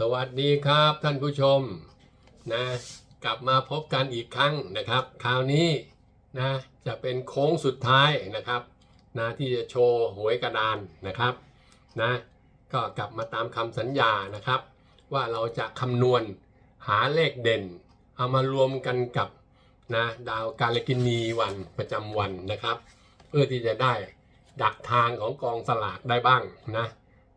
สวัสดีครับท่านผู้ชมนะกลับมาพบกันอีกครั้งนะครับ คราวนี้นะจะเป็นโค้งสุดท้ายนะครับนะที่จะโชว์หวยกระดานนะครับนะก็กลับมาตามคำสัญญานะครับ ว่าเราจะคำนวณหาเลขเด่น เอามารวมกันกับนะดาวกาลกินีวันประจำวันนะครับ เพื่อที่จะได้ดักทางของกองสลากได้บ้างนะ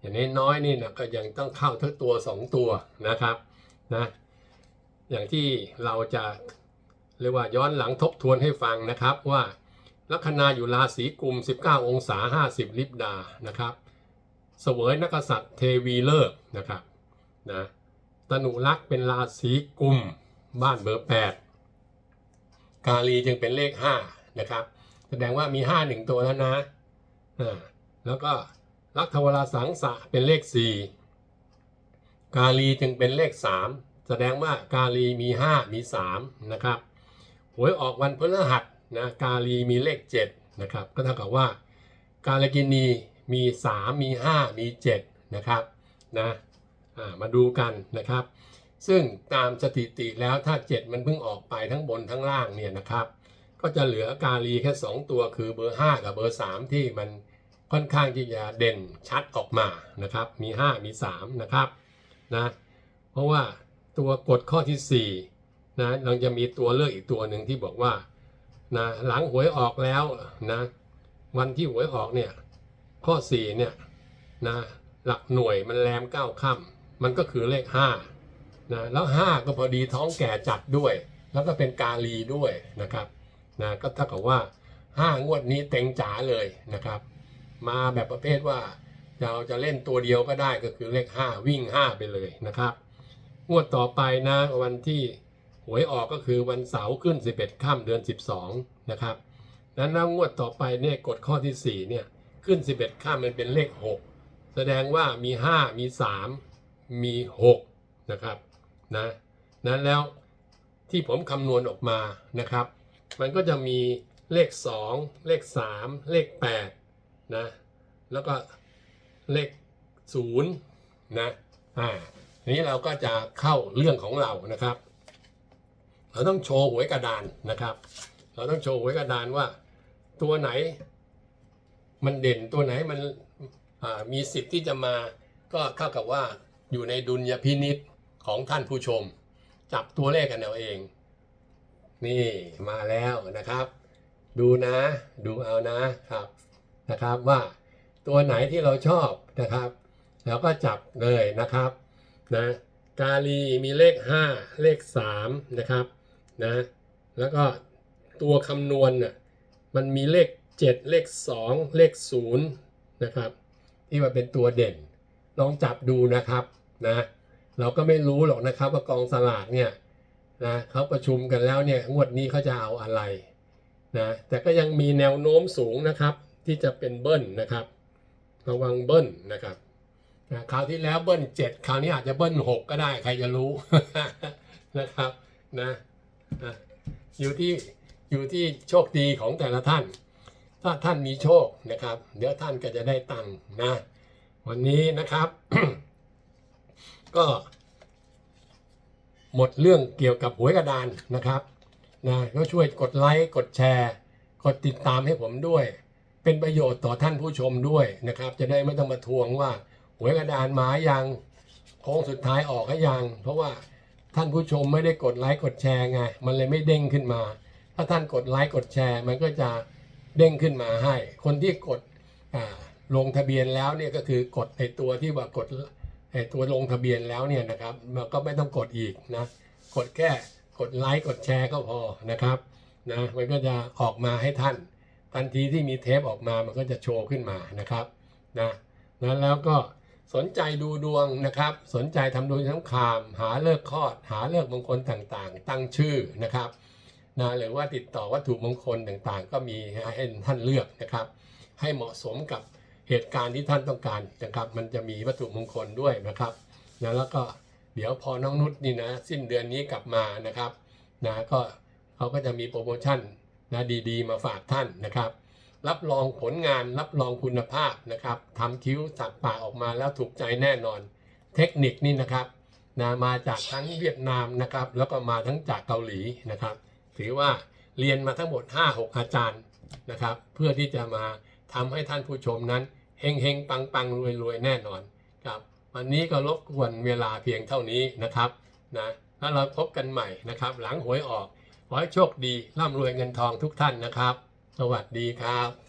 อย่างนี้น้อยๆนี่นะก็ยังต้องเข้าทั้งตัว 2 ตัวนะครับนะอย่างที่เราจะเรียกว่าย้อนหลังทบทวนให้ฟังนะครับว่าลัคนาอยู่ราศีกุม 19 องศา 50 ลิบดานะครับเสวยนักษัตริย์เทวีเลิกนะครับนะตนุรักษ์เป็นราศีกุมบ้านเบอร์ 8 กาลีจึงเป็นเลข 5 นะครับ แสดงว่ามี 5 1 ตัวแล้วนะอ่าแล้วก็ ลักทวราสังสะเป็นเลข4กาลีจึงเป็นเลข3แสดงว่ากาลีมี5มี3นะครับหวยออกวันพฤหัสนะกาลีมีเลข7นะครับก็เท่ากับว่า กาลกินีมี3มี5มี7นะครับนะมาดูกันนะครับ ซึ่งตามสถิติแล้วถ้า 7 มันเพิ่งออกไปทั้งบนทั้งล่างเนี่ยนะครับ ก็จะเหลือกาลีแค่ 2 ตัวคือเบอร์ 5 กับเบอร์ 3 ที่มัน ค่อนข้างที่จะเด่นชัดออกมานะครับมี 5 มี 3 นะครับนะเพราะว่าตัวกฎข้อที่ 4นะเราจะมีตัวเลือกอีกตัวหนึ่งที่บอกว่านะหลังหวยออกแล้วนะวันที่หวยออกเนี่ยข้อ 4 เนี่ยนะหลักหน่วยมันแรมเก้าค่ำมันก็คือเลข5นะแล้ว 5 ก็พอดีท้องแก่จัดด้วย แล้วก็เป็นกาลีด้วยนะครับนะก็เท่ากับว่า 5 งวดนี้เต็งจ๋าเลยนะครับ มาแบบประเภทว่าเราจะเล่นตัวเดียวก็ได้ก็คือเลข 5 วิ่ง 5 ไปเลยนะครับ งวดต่อไปนะวันที่หวยออกก็คือวันเสาร์ขึ้น 11ค่ำเดือน 12 นะครับนั้นแล้วงวดต่อไปเนี่ยกฎข้อที่4เนี่ยขึ้น 11ค่ำมันเป็นเลข 6 แสดงว่ามี 5 มี 3 มี 6 นะครับนะนั้นแล้วที่ผมคำนวณออกมานะครับ มันก็จะมีเลข 2 เลข 3 เลข 8 นะแล้วก็เลขศูนย์นะอ่าทีนี้เราก็จะเข้าเรื่องของเรานะครับ เราต้องโชว์หวยกระดานนะครับ เราต้องโชว์หวยกระดานว่า ตัวไหนมันเด่นตัวไหนมันมีสิทธิ์ที่จะมาก็เท่ากับว่าอยู่ในดุลยพินิษของท่านผู้ชม จับตัวเลขกันเอาเอง นี่มาแล้วนะครับ ดูนะ ดูเอานะครับ นะครับว่าตัวไหนที่เราชอบนะครับแล้วก็จับเลยนะครับนะกาลีมีเลข 5 เลข3นะครับนะแล้วก็ตัวคำนวณน่ะมันมีเลข 7 เลข 2 เลข0นะครับที่มันเป็นตัวเด่น ลองจับดูนะครับนะเราก็ไม่รู้หรอกนะครับว่ากองสลากเนี่ยนะเขาประชุมกันแล้วเนี่ยงวดนี้เขาจะเอาอะไรนะแต่ก็ยังมีแนวโน้มสูงนะครับ ที่จะเป็นเบิ้ลนะครับ ระวังเบิ้ลนะครับนะคราวที่แล้วเบิ้ลเจ็ดคราวนี้อาจจะเบิ้ลหกก็ได้ใครจะรู้นะครับนะนะอยู่ที่อยู่ที่โชคดีของแต่ละท่าน ถ้าท่านมีโชคนะครับ เดี๋ยวท่านก็จะได้ตังค์นะ วันนี้นะครับ ก็ หมดเรื่องเกี่ยวกับหวยกระดานนะครับนะก็ช่วยกดไลค์กดแชร์ กดติดตามให้ผมด้วย เป็นประโยชน์ต่อท่านผู้ชมด้วยนะครับ จะได้ไม่ต้องมาทวงว่าหวยกระดานมายังโค้งสุดท้ายออกให้ยัง เพราะว่าท่านผู้ชมไม่ได้กดไลค์กดแชร์ไงมันเลยไม่เด้งขึ้นมา ถ้าท่านกดไลค์กดแชร์ มันก็จะเด้งขึ้นมาให้ คนที่กดลงทะเบียนแล้วเนี่ยก็คือกดไอตัวที่ว่ากดไอตัวลงทะเบียนแล้วเนี่ยนะครับมันก็ไม่ต้องกดอีกนะกดแค่กดไลค์กดแชร์ก็พอนะครับนะมันก็จะออกมาให้ท่าน ทันทีที่มีเทปออกมามันก็จะโชว์ขึ้นมานะครับนะนะแล้วก็สนใจดูดวงนะครับ สนใจทำดวงทั้งคาม หาเลิกคลอด หาเลิกมงคลต่างๆ ตั้งชื่อนะครับนะหรือว่าติดต่อวัตถุมงคลต่างๆ ก็มีให้ท่านเลือกนะครับ ให้เหมาะสมกับเหตุการณ์ที่ท่านต้องการนะครับ มันจะมีวัตถุมงคลด้วยนะครับนะแล้วก็เดี๋ยวพอน้องนุชนี่นะ สิ้นเดือนนี้กลับมานะครับนะก็เขาก็จะมีโปรโมชั่น นะดีๆ มาฝากท่านนะครับ รับรองผลงานรับรองคุณภาพนะครับทำคิ้วสักปากออกมาแล้วถูกใจแน่นอน เทคนิคนี่นะครับนะมาจากทั้งเวียดนามนะครับ แล้วก็มาทั้งจากเกาหลีนะครับ ถือว่าเรียนมาทั้งหมด 5-6 อาจารย์นะครับ เพื่อที่จะมาทำให้ท่านผู้ชมนั้นเฮงเฮงปังปังรวยรวยแน่นอนครับวันนี้ก็รบกวนเวลาเพียงเท่านี้นะครับนะแล้วเราพบกันใหม่นะครับ หลังหวยออก ขอให้โชคดีร่ำรวยเงินทองทุกท่านนะครับ สวัสดีครับ